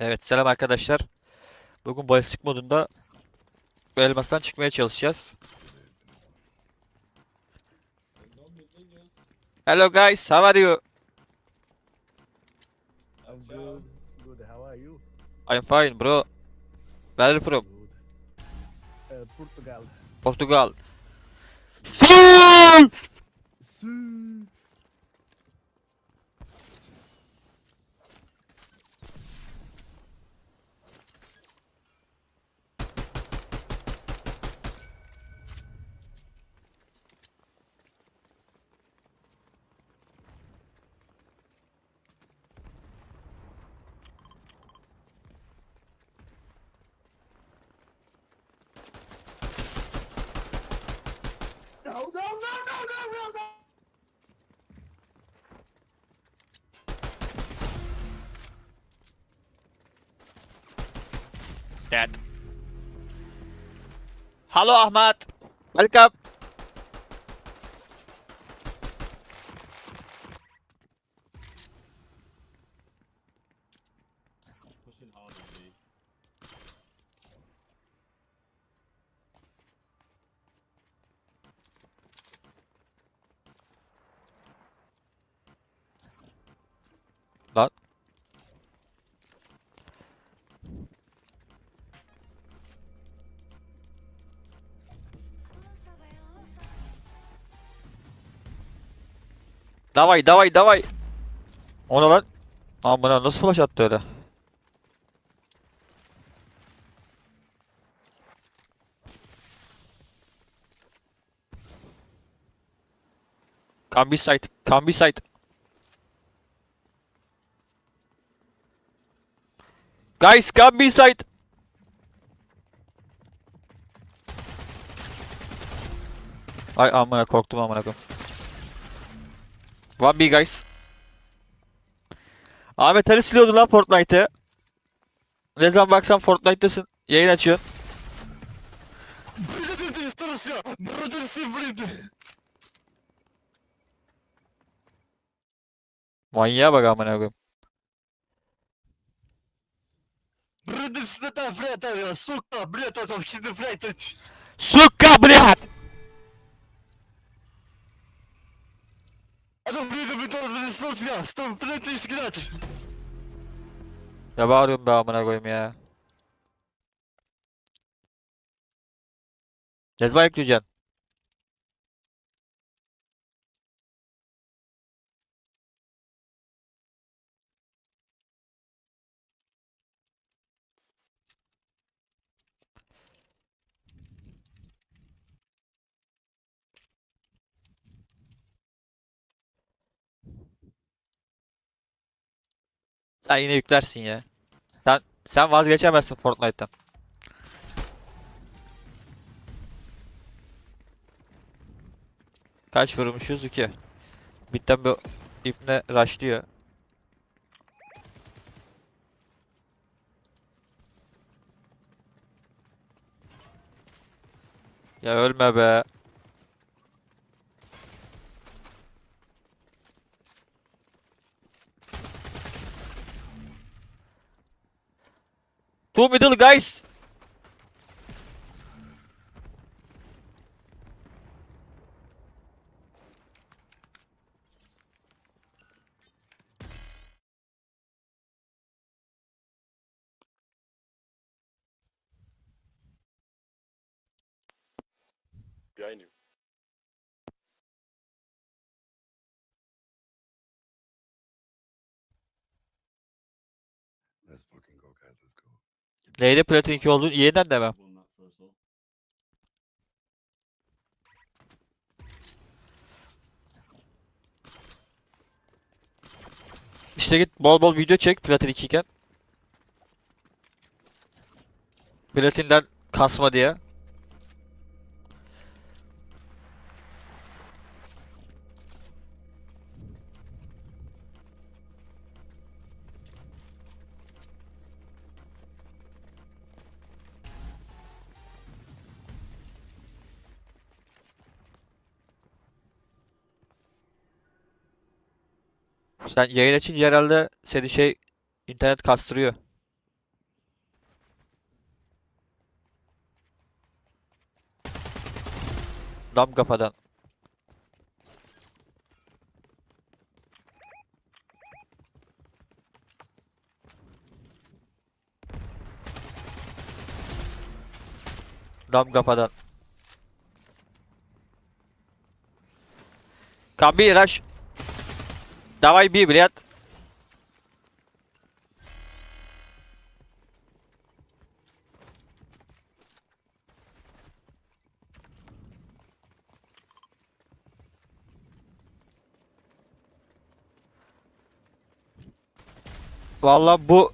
Evet selam arkadaşlar. Bugün balistik modunda bu elmastan çıkmaya çalışacağız. Hello guys, how are you? I'm good. Good. How are you? I'm fine bro. Where are you from? Uh, Portugal. Portugal. Su. No, no, no, no, no, no, no. Hello Ahmad. Welcome. Davay davay davay. O ne lan? Amına nasıl flash attı öyle? Can be sight. Can be sight. Guys, can be sight. Ay amına korktum amına koyayım. One B guys. Ahmet Ali siliyordu lan Fortnite'ı. Ne zaman baksan Fortnite'tasın. Yayın açıyorsun. Блин, страшно! Бродерси, блин! Manyağa bak amına koyayım. Бродерси, это вряд сука, блядь, Adam buraya da bir tane beni stop silah. Stop planetle iskili aç. Ya bağırıyorum be amına koyayım ya. Ne zaman yükleyeceksin? Sen yine yüklersin ya. Sen sen vazgeçemezsin Fortnite'tan. Kaç vurmuşuz? 2. Bitten bir ipne rushlıyor. Ya ölme be. Two middle guys. Behind you. Let's fucking go, guys. Let's go. Neyde Platin 2 olduğunu yeniden demem. İşte git bol bol video çek Platin 2 iken. Platin'den kasma diye. Sen yayın açınca herhalde seni şey internet kastırıyor. Dam kafadan. Dam kafadan. Kabir aç. Давай B, блядь. Vallahi bu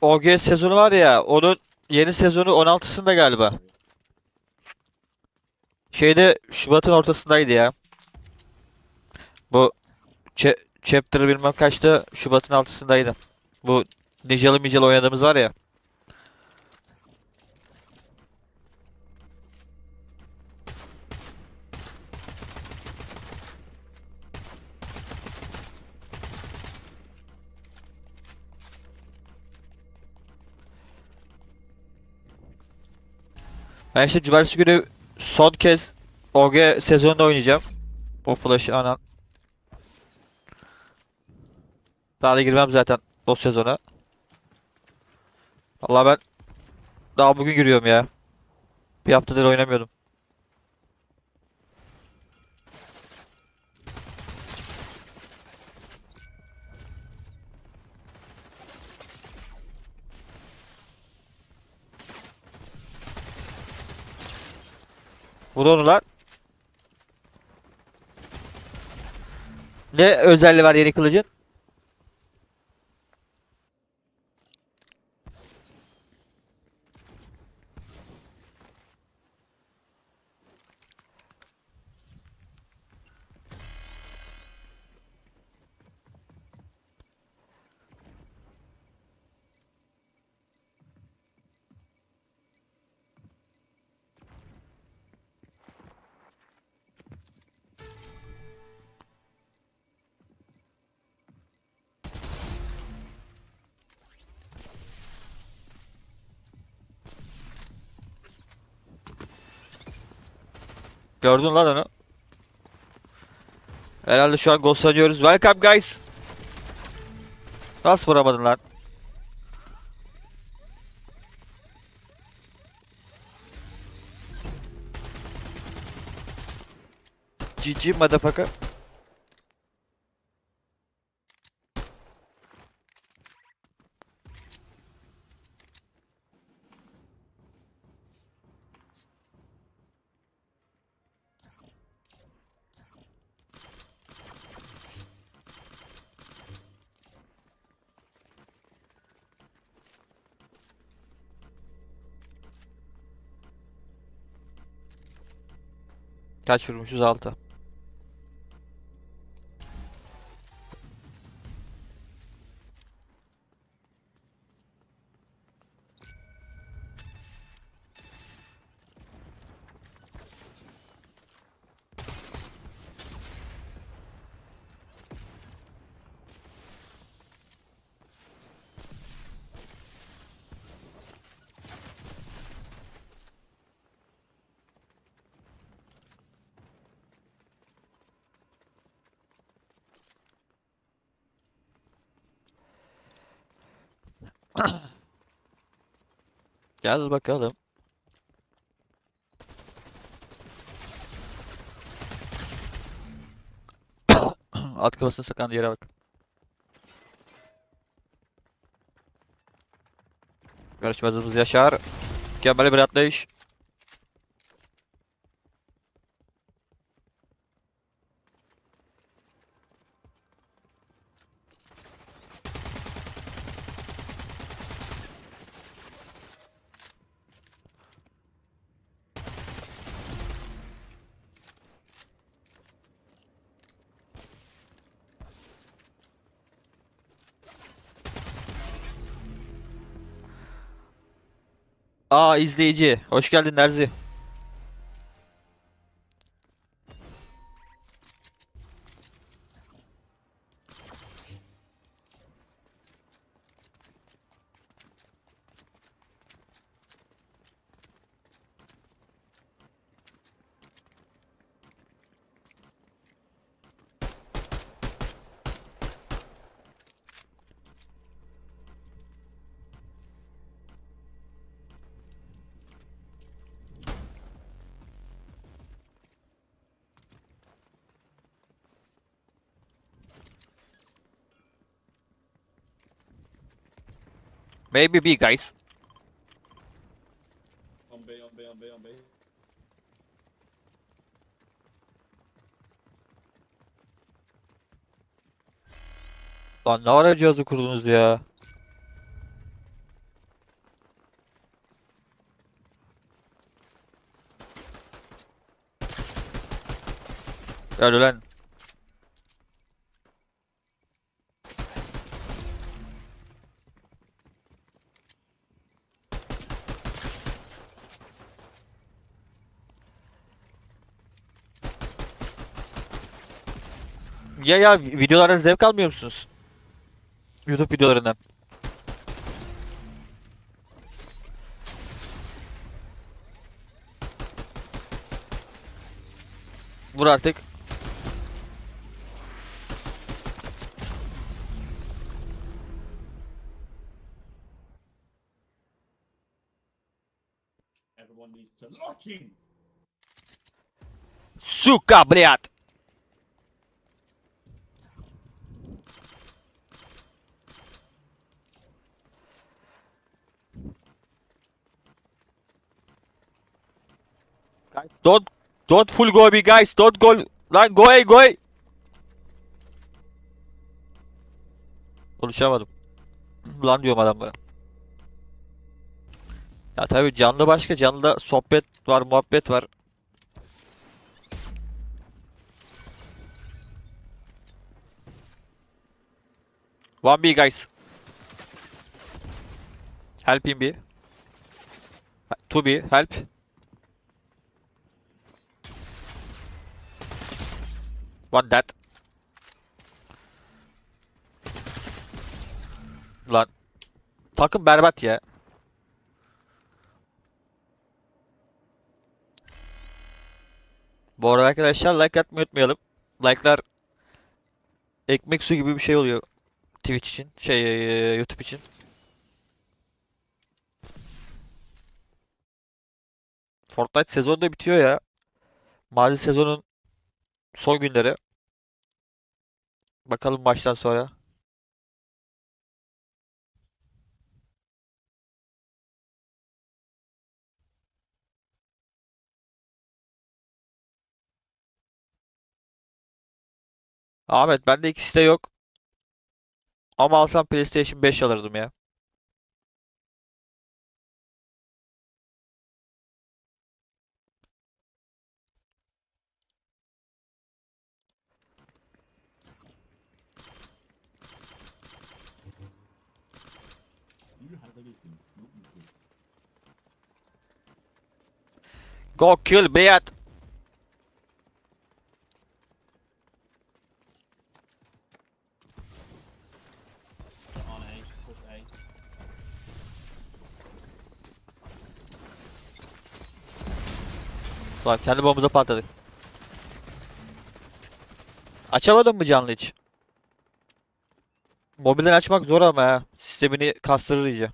OG sezonu var ya, onun yeni sezonu 16'sında galiba. Şeyde Şubat'ın ortasındaydı ya. Bu Ch- Chapter bilmem kaçta Şubat'ın altısındaydı. Bu Ninjalı Mijalı oynadığımız var ya. Ben işte cumartesi günü son kez OG sezonunda oynayacağım. O flash'ı anan. Daha da girmem zaten o sezona. Vallahi ben daha bugün giriyorum ya. Bir haftadır oynamıyordum. Vur onu lan. Ne özelliği var yeni kılıcın? Gördün lan onu. Herhalde şu an ghostlanıyoruz. Welcome guys. Nasıl vuramadın lan? GG motherfucker. Kaç vurmuşuz? 6. Gel bakalım. At kafasını sakan yere bak. Yarışmacımız Yaşar. Mükemmel bir atlayış. Aa izleyici. Hoş geldin Nerzi. Maybe B guys. On B, on B, on B, on B. Lan ne ara cihazı kurdunuz ya? Öl lan. Ya ya videolardan zevk almıyor musunuz? YouTube videolarından. Vur artık. Everyone needs to lock in. Сука, блядь! Don't don't full go be guys. Don't go lan go away go away. Konuşamadım. Lan diyorum adamlara. Ya tabii canlı başka canlıda sohbet var, muhabbet var. One B guys. Help him B. Two B, help. One dead. Lan. Takım berbat ya. Bu arada arkadaşlar like atmayı unutmayalım. Like'lar ekmek su gibi bir şey oluyor. Twitch için, şey eee, YouTube için. Fortnite sezonu da bitiyor ya. Mazi sezonun son günleri. Bakalım maçtan sonra. Ahmet bende ikisi de yok. Ama alsam PlayStation 5 alırdım ya. You have everything. Not you do. Go kill A. Lan kendi bombamıza patladık. Açamadın mı canlı hiç? Mobilden açmak zor ama ya. Sistemini kastırır iyice.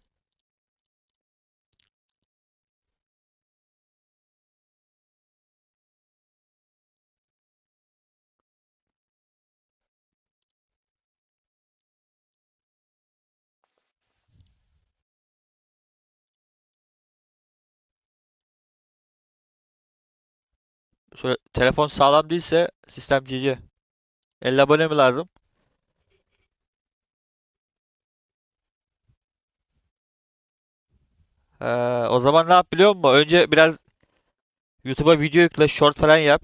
Şöyle telefon sağlam değilse sistem GG. 50 abone mi lazım? Ee, o zaman ne yap biliyor musun? Önce biraz YouTube'a video yükle, short falan yap.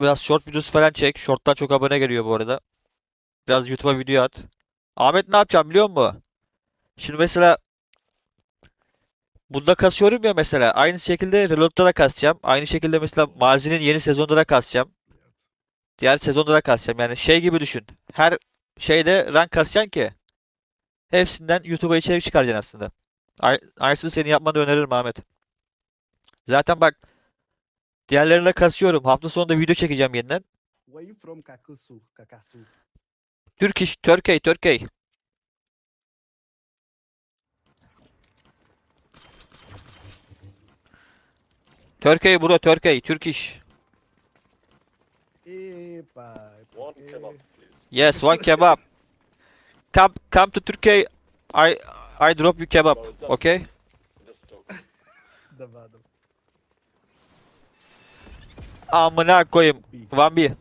Biraz short videosu falan çek. Short'tan çok abone geliyor bu arada. Biraz YouTube'a video at. Ahmet ne yapacağım biliyor musun? Şimdi mesela Bunda kasıyorum ya mesela. Aynı şekilde Reload'da da kasacağım. Aynı şekilde mesela Mazi'nin yeni sezonda da kasacağım. Diğer sezonda da kasacağım. Yani şey gibi düşün. Her şeyde rank kasacaksın ki hepsinden YouTube'a içerik çıkaracaksın aslında. Ay- Aynısını senin yapmanı öneririm Ahmet. Zaten bak diğerlerine kasıyorum. Hafta sonunda video çekeceğim yeniden. Where you from? Kakasu. Türk iş, Türkiye, Türkiye. Bro, Türkiye, Türk iş. Epa. One kebab, please. Yes, one kebab. come come to Turkey. I I drop you kebab. Okay? Davado. Amına koyayım. One B.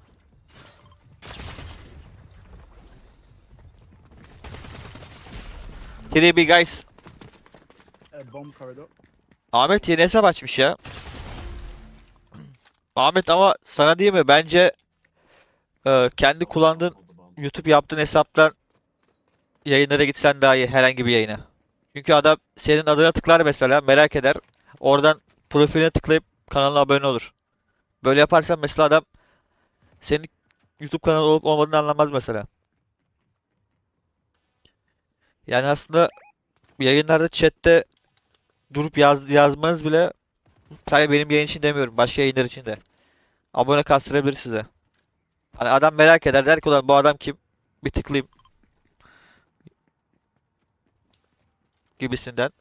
Three B guys. Uh, bomb corridor. Ahmet yeni hesap açmış ya. Ahmet ama sana değil mi? Bence e, kendi kullandığın. YouTube yaptığın hesaptan yayınlara gitsen daha iyi herhangi bir yayına. Çünkü adam senin adına tıklar mesela merak eder. Oradan profiline tıklayıp kanalına abone olur. Böyle yaparsan mesela adam senin YouTube kanalı olup olmadığını anlamaz mesela. Yani aslında yayınlarda chatte durup yaz, yazmanız bile sadece benim yayın için demiyorum. Başka yayınlar için de. Abone kastırabilir size. Hani adam merak eder der ki ulan bu adam kim? Bir tıklayayım. Gibisinden.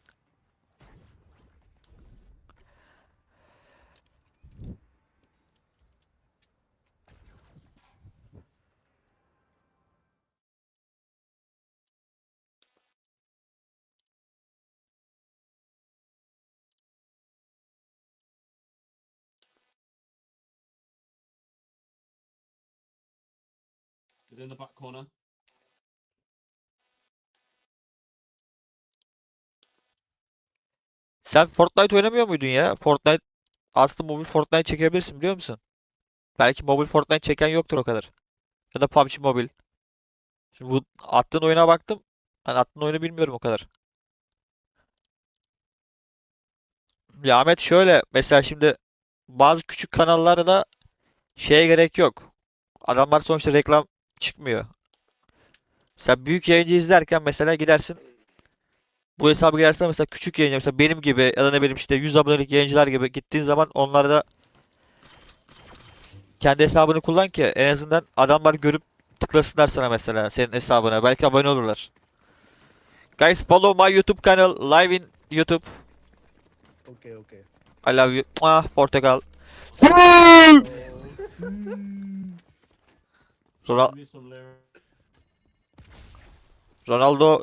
Is in the back corner. Sen Fortnite oynamıyor muydun ya? Fortnite aslında mobil Fortnite çekebilirsin biliyor musun? Belki mobil Fortnite çeken yoktur o kadar. Ya da PUBG Mobile. Şimdi bu attığın oyuna baktım. Hani attığın oyunu bilmiyorum o kadar. Ya Ahmet şöyle mesela şimdi bazı küçük kanallarda şeye gerek yok. Adamlar sonuçta reklam çıkmıyor. Sen büyük yayıncı izlerken mesela gidersin bu hesabı girersen mesela küçük yayıncı mesela benim gibi ya da ne bileyim işte 100 abonelik yayıncılar gibi gittiğin zaman onlara da kendi hesabını kullan ki en azından adamlar görüp tıklasınlar sana mesela senin hesabına. Belki abone olurlar. Guys follow my YouTube channel live in YouTube. Okay, okay. I love you. Ah, Portugal. Ronal-. Ronaldo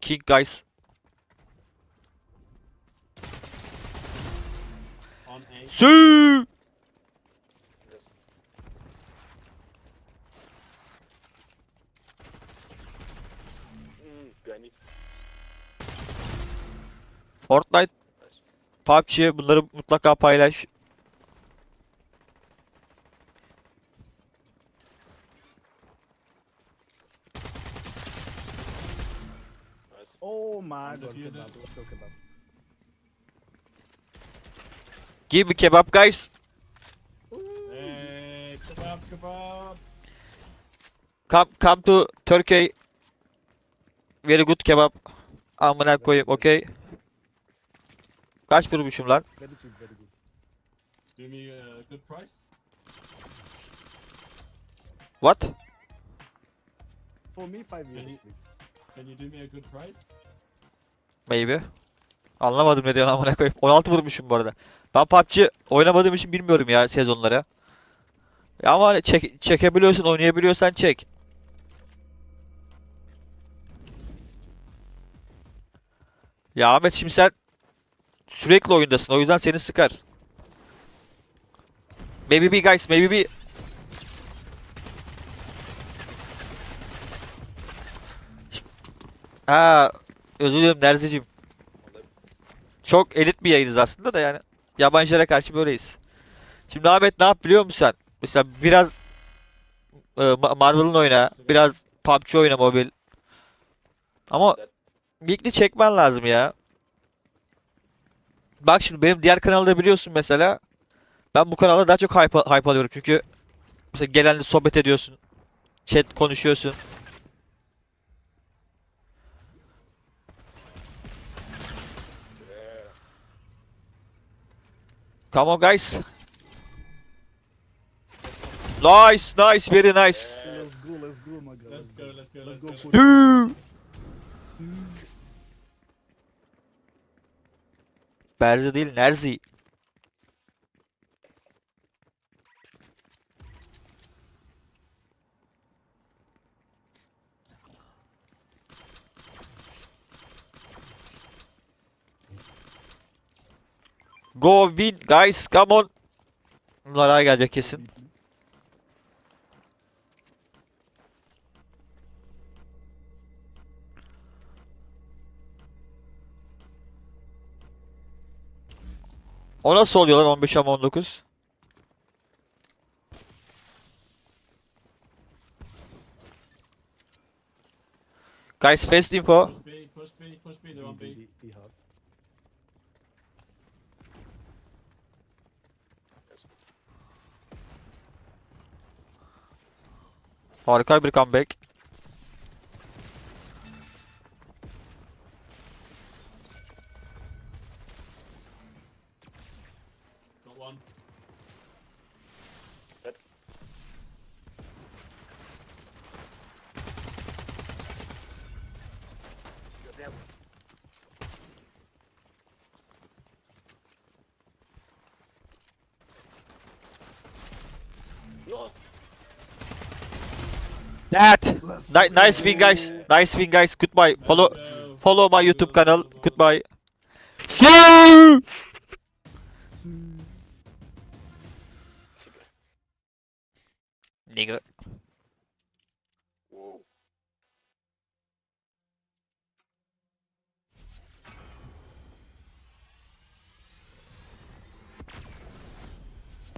King guys. Sü! Fortnite, PUBG bunları mutlaka paylaş. Oh my god, kebab. Let's go kebab. Give me kebab guys. Hey, kebab, kebab. Come come to Turkey. Very good kebab. Amına koyayım, okey. Kaç vurmuşum lan? Very cheap, very good. Do me a good price. What? For me, five euros, Any- please. Can you do me a good price? Maybe. Anlamadım ne diyorsun amına koyayım. 16 vurmuşum bu arada. Ben PUBG oynamadığım için bilmiyorum ya sezonları. Ya ama hani çek, çekebiliyorsun, oynayabiliyorsan çek. Ya Ahmet şimdi sen sürekli oyundasın. O yüzden seni sıkar. Maybe be guys, maybe be. Ha, özür dilerim Nerziciğim. Çok elit bir yayınız aslında da yani. Yabancılara karşı böyleyiz. Şimdi Ahmet ne yap biliyor musun sen? Mesela biraz e, Ma- Marvel'ın oyna, biraz PUBG oyna mobil. Ama weekly çekmen lazım ya. Bak şimdi benim diğer kanalda biliyorsun mesela. Ben bu kanalda daha çok hype, hype alıyorum çünkü mesela gelenle sohbet ediyorsun. Chat konuşuyorsun. Come on guys. Nice, nice, very nice. Let's go, let's go, my guy. Let's go, let's go, Let's let's go go. put- Tüü. Sweet. Berzi değil, Nerzi. Go win guys come on. Bunlar A gelecek kesin. O nasıl oluyor lan 15 ama 19? Guys fast info. Push B, push B, push B, they're on B, B. B, B hard. Harika bir comeback. That. Ni- nice win guys. Nice win guys. Goodbye. Follow follow my YouTube channel. Goodbye. See Su-